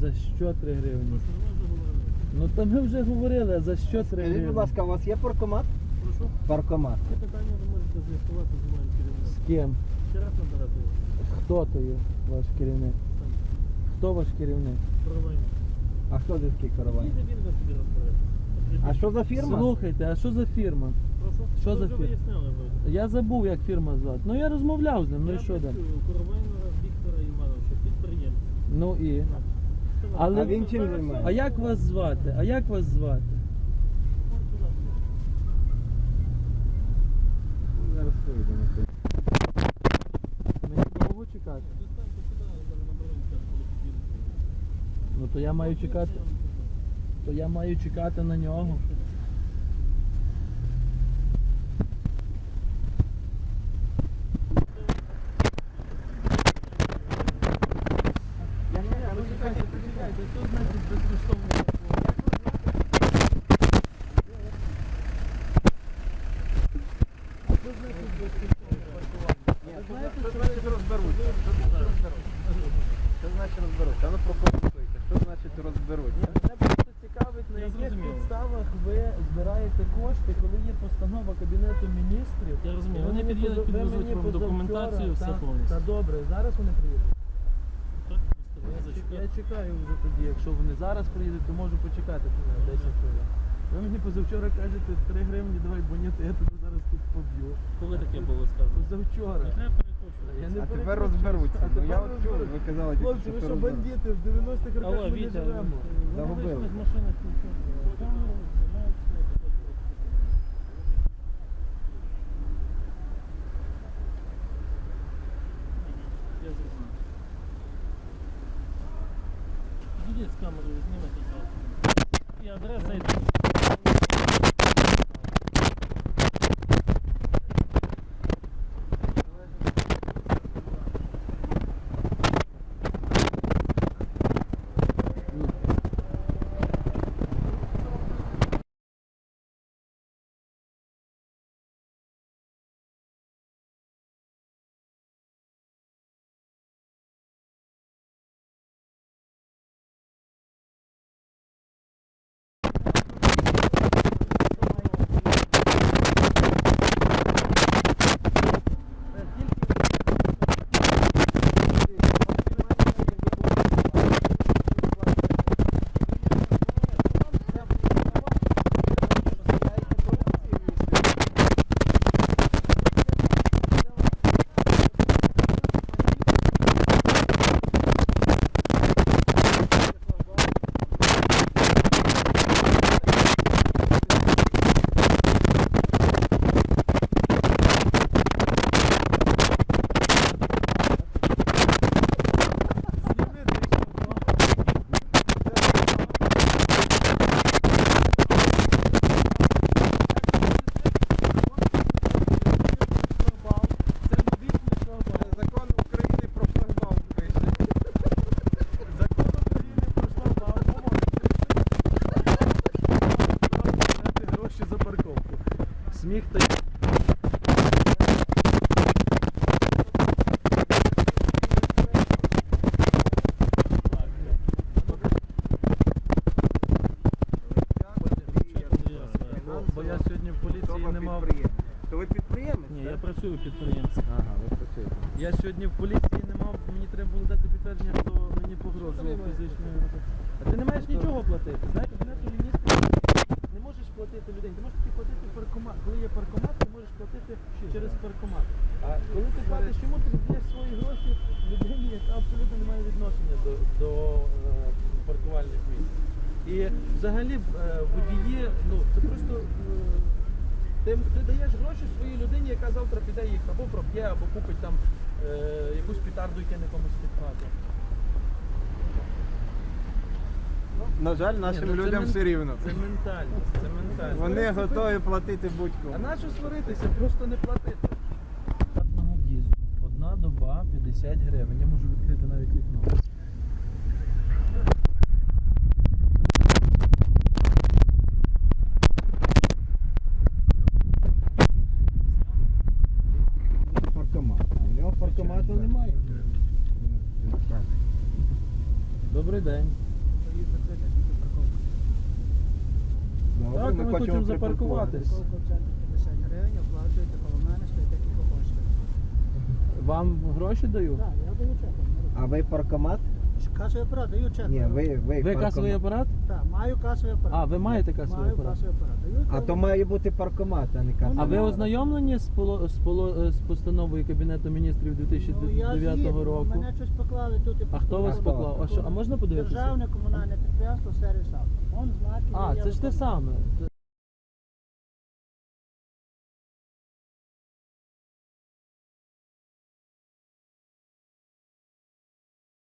За що 3 гривні? Тому що ми вже говорили. Ну то ми вже говорили, а за що 3 Скажіть, гривні? будь ласка, у вас є паркомат? Прошу. Паркомат. Це питання ви можете з'ясувати з моїм З ким? Ще раз набирати його. Хто то є ваш керівник? Хто ваш керівник? Провайні. А хто це такий каравай? Він, ви собі. А що за фірма? Слухайте, а що за фірма? Прошу. Що Ви за фірма? виясняли. Я забув, як фірма звати. Ну я розмовляв з ним, ну Я і що там? працюю Ну і. Але- А він чим займається? А як вас звати? А як вас звати? Зараз вийдемо. Мені довго чекати? Ну то я маю чекати. То я маю чекати на нього. Я не знаю, ну чекайте, Почекайте, що значить безкоштовно? А що значить безкоштовне паркування? Ні, Ви що знаєте, що що значить розберуться? Значить розберуться? Що значить розберуться? Мене просто цікавить, на Я яких зрозумів. підставах ви збираєте кошти, коли є постанова Кабінету міністрів. Я розумію. Вони під'їдуть, поза- підвезуть мені вам позавчора- документацію, все та- повністю. Та добре, зараз вони приїдуть. Так, Я, я чек- я зачекаю. чекаю вже тоді, якщо вони зараз приїдуть, то можу почекати хвилин, 10 хвилин. Ви мені позавчора кажете 3 гривні, давай, бо я тут поб'ю. Коли таке було сказано? Позавчора. Не треба. Я не А тепер перекручую. розберуться. А Ну я от чув, ви казали, тільки, Хлопці, ви що розберуться. бандити, в 90-х роках Алло, ми не Вітя, живемо. вони Загубили. вийшли з машини, включили камеру, знімають все. Я зрозумів. Підійдіть з камерою, знімете зараз. І адреса, і Та Бо я сьогодні в поліції не мав. То ви підприємець? Ні, так? я працюю підприємцем. Ага, ви працюєте. Я сьогодні в поліції не мав, мені треба було дати підтвердження, хто мені погрожує фізичною. А ти не маєш нічого платити. Знаєте, кабінету міністрів не можеш платити людей. Ти можеш тільки платити паркомат. Коли є паркомат, ти можеш платити через паркомат. А коли ти платиш йому, ти віддаєш свої гроші людині, яка абсолютно не має відношення до, до е, паркувальних місць. І взагалі е, водії, ну це просто. е, ти, ти даєш гроші своїй людині, яка завтра піде їх або проб'є, або купить там е, якусь петарду, яке не комусь під На жаль, нашим Ні, ну це людям мен- все рівно. Це ментальність, це ментальність. Вони готові платити А будь-кому. нащо сваритися? Просто не платити. Платного в'їзду. Одна доба 50 гривень. Я можу відкрити навіть вікно. Паркомат. А у нього паркомату немає. Добрий день. Ну, так, ми хочемо запаркуватись. Вам гроші даю? Так, я даю чеком. А ви паркомат? Касовий апарат, даю чек. Ні, ви, ви, Ви касовий апарат? Так, маю касовий апарат. А, ви маєте касовий Маю апарат? касовий апарат. Даю А чек. то має бути паркомат, а не касовий А ви апарат. ознайомлені з, поло- з, поло- з постановою Кабінету міністрів Ну, я 2009 згідний, року? Мене щось поклали тут і А хто вас поклав? А що, а можна подивитися? Державне комунальне підприємство сервіс авто. Он знаки. А, це ж те саме. Це-